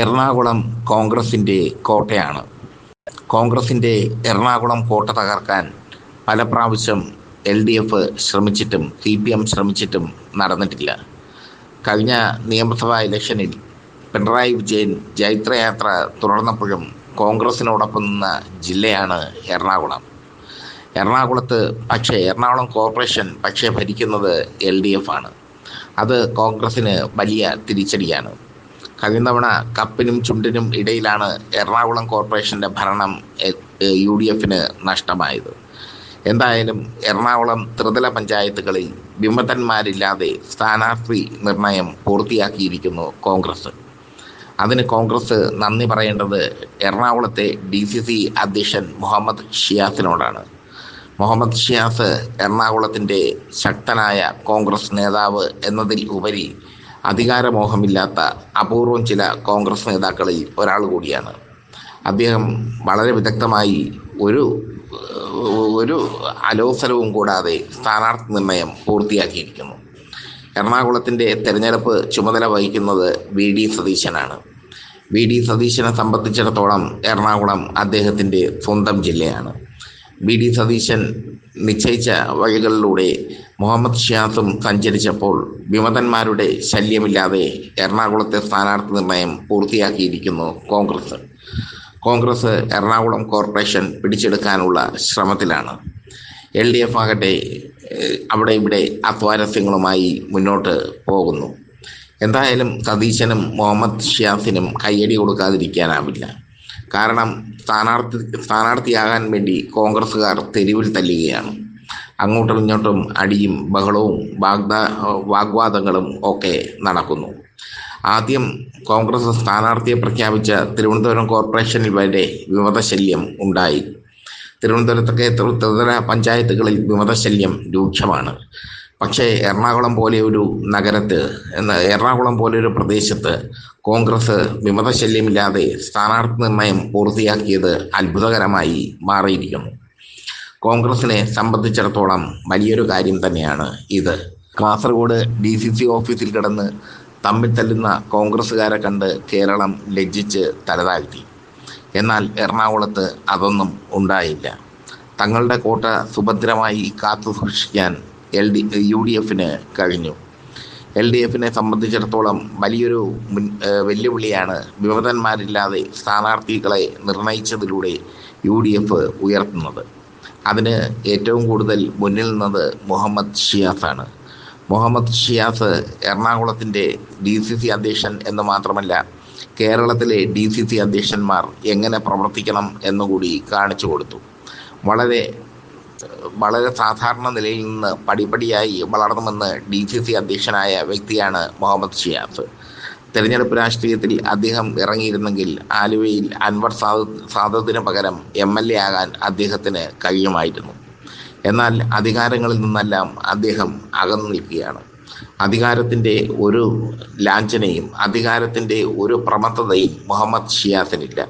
എറണാകുളം കോൺഗ്രസിന്റെ കോട്ടയാണ്. കോൺഗ്രസിന്റെ എറണാകുളം കോട്ട തകർക്കാൻ പല പ്രാവശ്യം എൽ ഡി എഫ് ശ്രമിച്ചിട്ടും സി പി എം ശ്രമിച്ചിട്ടും നടന്നിട്ടില്ല. കഴിഞ്ഞ നിയമസഭാ ഇലക്ഷനിൽ പിണറായി വിജയൻ ജൈത്രയാത്ര തുടർന്നപ്പോഴും കോൺഗ്രസിനോടൊപ്പം നിന്ന ജില്ലയാണ് എറണാകുളം. എറണാകുളത്ത് പക്ഷേ എറണാകുളം കോർപ്പറേഷൻ പക്ഷേ ഭരിക്കുന്നത് എൽ ഡി എഫ് ആണ്. അത് കോൺഗ്രസിന് വലിയ തിരിച്ചടിയാണ്. കഴിഞ്ഞ കപ്പിനും ചുണ്ടിനും ഇടയിലാണ് എറണാകുളം കോർപ്പറേഷന്റെ ഭരണം യു ഡി എഫിന് നഷ്ടമായത്. എന്തായാലും എറണാകുളം ത്രിതല പഞ്ചായത്തുകളിൽ വിമതന്മാരില്ലാതെ സ്ഥാനാർത്ഥി നിർണയം പൂർത്തിയാക്കിയിരിക്കുന്നു കോൺഗ്രസ്. അതിന് കോൺഗ്രസ് നന്ദി പറയേണ്ടത് എറണാകുളത്തെ ഡി സി സി അധ്യക്ഷൻ മുഹമ്മദ് ഷിയാസിനോടാണ്. മുഹമ്മദ് ഷിയാസ് എറണാകുളത്തിന്റെ ശക്തനായ കോൺഗ്രസ് നേതാവ് എന്നതിൽ ഉപരി അധികാരമോഹമില്ലാത്ത അപൂർവം ചില കോൺഗ്രസ് നേതാക്കളിൽ ഒരാൾ കൂടിയാണ്. അദ്ദേഹം വളരെ വിദഗ്ധമായി ഒരു ഒരു അലോസരവും കൂടാതെ സ്ഥാനാർത്ഥി നിർണയം പൂർത്തിയാക്കിയിരിക്കുന്നു. എറണാകുളത്തിന്റെ തെരഞ്ഞെടുപ്പ് ചുമതല വഹിക്കുന്നത് വി ഡി സതീശനാണ്. വി ഡി സതീശനെ സംബന്ധിച്ചിടത്തോളം എറണാകുളം അദ്ദേഹത്തിന്റെ സ്വന്തം ജില്ലയാണ്. വി ഡി സതീശൻ നിശ്ചയിച്ച വഴികളിലൂടെ മുഹമ്മദ് ഷിയാസും സഞ്ചരിച്ചപ്പോൾ വിമതന്മാരുടെ ശല്യമില്ലാതെ എറണാകുളത്തെ സ്ഥാനാർത്ഥി നിർണയം പൂർത്തിയാക്കിയിരിക്കുന്നു കോൺഗ്രസ്. കോൺഗ്രസ് എറണാകുളം കോർപ്പറേഷൻ പിടിച്ചെടുക്കാനുള്ള ശ്രമത്തിലാണ്. എൽ ഡി എഫ് ആകട്ടെ അവിടെ ഇവിടെ അസ്വാരസ്യങ്ങളുമായി മുന്നോട്ട് പോകുന്നു. എന്തായാലും സതീശനും മുഹമ്മദ് ഷിയാസിനും കയ്യടി കൊടുക്കാതിരിക്കാനാവില്ല. കാരണം സ്ഥാനാർത്ഥി സ്ഥാനാർത്ഥിയാകാൻ വേണ്ടി കോൺഗ്രസ്സുകാർ തെരുവിൽ തല്ലുകയാണ്. അങ്ങോട്ടും ഇങ്ങോട്ടും അടിയും ബഹളവും വാഗ്ദാ വാഗ്വാദങ്ങളും ഒക്കെ നടക്കുന്നു. ആദ്യം കോൺഗ്രസ് സ്ഥാനാർത്ഥിയെ പ്രഖ്യാപിച്ച തിരുവനന്തപുരം കോർപ്പറേഷനിൽ വരെ വിമതശല്യം ഉണ്ടായി. തിരുവനന്തപുരത്തൊക്കെ ത്രിതല പഞ്ചായത്തുകളിൽ വിമതശല്യം രൂക്ഷമാണ്. പക്ഷേ എറണാകുളം പോലെ ഒരു നഗരത്ത് എറണാകുളം പോലെ ഒരു പ്രദേശത്ത് കോൺഗ്രസ് വിമതശല്യമില്ലാതെ സ്ഥാനാർത്ഥി നിർണയം പൂർത്തിയാക്കിയത് അത്ഭുതകരമായി മാറിയിരിക്കുന്നു. കോൺഗ്രസിനെ സംബന്ധിച്ചിടത്തോളം വലിയൊരു കാര്യം തന്നെയാണ് ഇത്. കാസർഗോഡ് ഡി സി സി ഓഫീസിൽ കിടന്ന് തമ്മിൽ തല്ലുന്ന കോൺഗ്രസ്സുകാരെ കണ്ട് കേരളം ലജ്ജിച്ച് തലതാഴ്ത്തി. എന്നാൽ എറണാകുളത്ത് അതൊന്നും ഉണ്ടായില്ല. തങ്ങളുടെ കോട്ട സുഭദ്രമായി കാത്തു സൂക്ഷിക്കാൻ എൽ ഡി യു ഡി എഫിന് കഴിഞ്ഞു. എൽ ഡി എഫിനെ സംബന്ധിച്ചിടത്തോളം വലിയൊരു മുൻ വെല്ലുവിളിയാണ് വിമതന്മാരില്ലാതെ സ്ഥാനാർത്ഥികളെ നിർണയിച്ചതിലൂടെ യു ഡി എഫ് ഉയർത്തുന്നത്. അതിന് ഏറ്റവും കൂടുതൽ മുന്നിൽ നിന്നത് മുഹമ്മദ് ഷിയാസാണ് മുഹമ്മദ് ഷിയാസ് എറണാകുളത്തിന്റെ ഡി സി സി അധ്യക്ഷൻ എന്ന് മാത്രമല്ല കേരളത്തിലെ ഡി സി സി അധ്യക്ഷന്മാർ എങ്ങനെ പ്രവർത്തിക്കണം എന്നുകൂടി കാണിച്ചു കൊടുത്തു. വളരെ വളരെ സാധാരണ നിലയിൽ നിന്ന് പടിപടിയായി വളർന്നുമെന്ന് ഡി സി സി അധ്യക്ഷനായ വ്യക്തിയാണ് മുഹമ്മദ് ഷിയാസ് തെരഞ്ഞെടുപ്പ് രാഷ്ട്രീയത്തിൽ അദ്ദേഹം ഇറങ്ങിയിരുന്നെങ്കിൽ ആലുവയിൽ അൻവർ സാദത്ത് സാദത്തിന് പകരം എം എൽ എ ആകാൻ അദ്ദേഹത്തിന് കഴിയുമായിരുന്നു. എന്നാൽ അധികാരങ്ങളിൽ നിന്നെല്ലാം അദ്ദേഹം അകന്നു നിൽക്കുകയാണ്. അധികാരത്തിന്റെ ഒരു ലാഞ്ചനയും അധികാരത്തിന്റെ ഒരു പ്രമത്തതയും മുഹമ്മദ് ഷിയാസിനില്ല.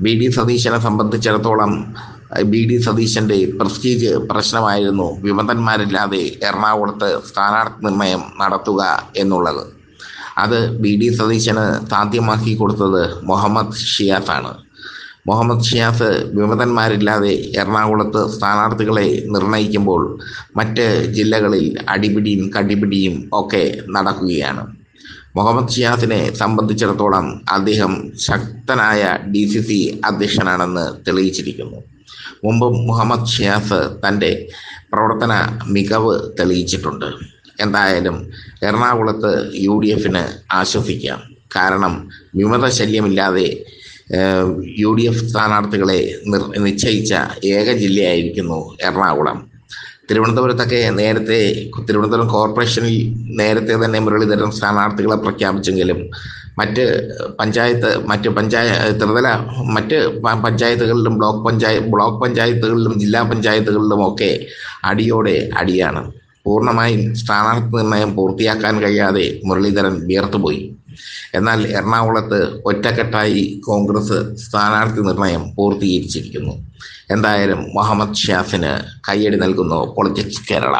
ബി ഡി സതീശനെ സംബന്ധിച്ചിടത്തോളം ബി ഡി സതീശന്റെ പ്രസ്റ്റീജ് പ്രശ്നമായിരുന്നു വിമതന്മാരില്ലാതെ എറണാകുളത്ത് സ്ഥാനാർത്ഥി നിർണയം നടത്തുക എന്നുള്ളത്. അത് ബി ഡി സതീശന് സാധ്യമാക്കി കൊടുത്തത് മുഹമ്മദ് ഷിയാസാണ്. മുഹമ്മദ് ഷിയാസ് വിമതന്മാരില്ലാതെ എറണാകുളത്ത് സ്ഥാനാർത്ഥികളെ നിർണയിക്കുമ്പോൾ മറ്റ് ജില്ലകളിൽ അടിപിടിയും കടിപിടിയും ഒക്കെ നടക്കുകയാണ്. മുഹമ്മദ് ഷിയാസിനെ സംബന്ധിച്ചിടത്തോളം അദ്ദേഹം ശക്തനായ ഡി സി സി അധ്യക്ഷനാണെന്ന് തെളിയിച്ചിരിക്കുന്നു. മുമ്പ് മുഹമ്മദ് ഷിയാസ് തന്റെ പ്രവർത്തന മികവ് തെളിയിച്ചിട്ടുണ്ട്. എന്തായാലും എറണാകുളത്ത് യു ഡി എഫിന് ആശ്വസിക്കാം. കാരണം വിമത ശല്യമില്ലാതെ യു ഡി എഫ് സ്ഥാനാർത്ഥികളെ നിർ നിശ്ചയിച്ച ഏക ജില്ലയായിരിക്കുന്നു എറണാകുളം. തിരുവനന്തപുരത്തൊക്കെ നേരത്തെ തിരുവനന്തപുരം കോർപ്പറേഷനിൽ നേരത്തെ തന്നെ മുരളീധരൻ സ്ഥാനാർത്ഥികളെ പ്രഖ്യാപിച്ചെങ്കിലും മറ്റ് പഞ്ചായത്ത് മറ്റ് പഞ്ചായത്ത് ത്രിതല മറ്റ് പഞ്ചായത്തുകളിലും ബ്ലോക്ക് പഞ്ചായത്ത് ബ്ലോക്ക് പഞ്ചായത്തുകളിലും ജില്ലാ പഞ്ചായത്തുകളിലും ഒക്കെ അടിയോടെ അടിയാണ്. പൂർണമായും സ്ഥാനാർത്ഥി നിർണയം പൂർത്തിയാക്കാൻ കഴിയാതെ മുരളീധരൻ വിയർത്തുപോയി. എന്നാൽ എറണാകുളത്ത് ഒറ്റക്കെട്ടായി കോൺഗ്രസ് സ്ഥാനാർത്ഥി നിർണയം പൂർത്തീകരിച്ചിരിക്കുന്നു. എന്തായാലും മുഹമ്മദ് ഷാഫിന് കയ്യടി നൽകുന്നു പൊളിറ്റിക്സ് കേരള.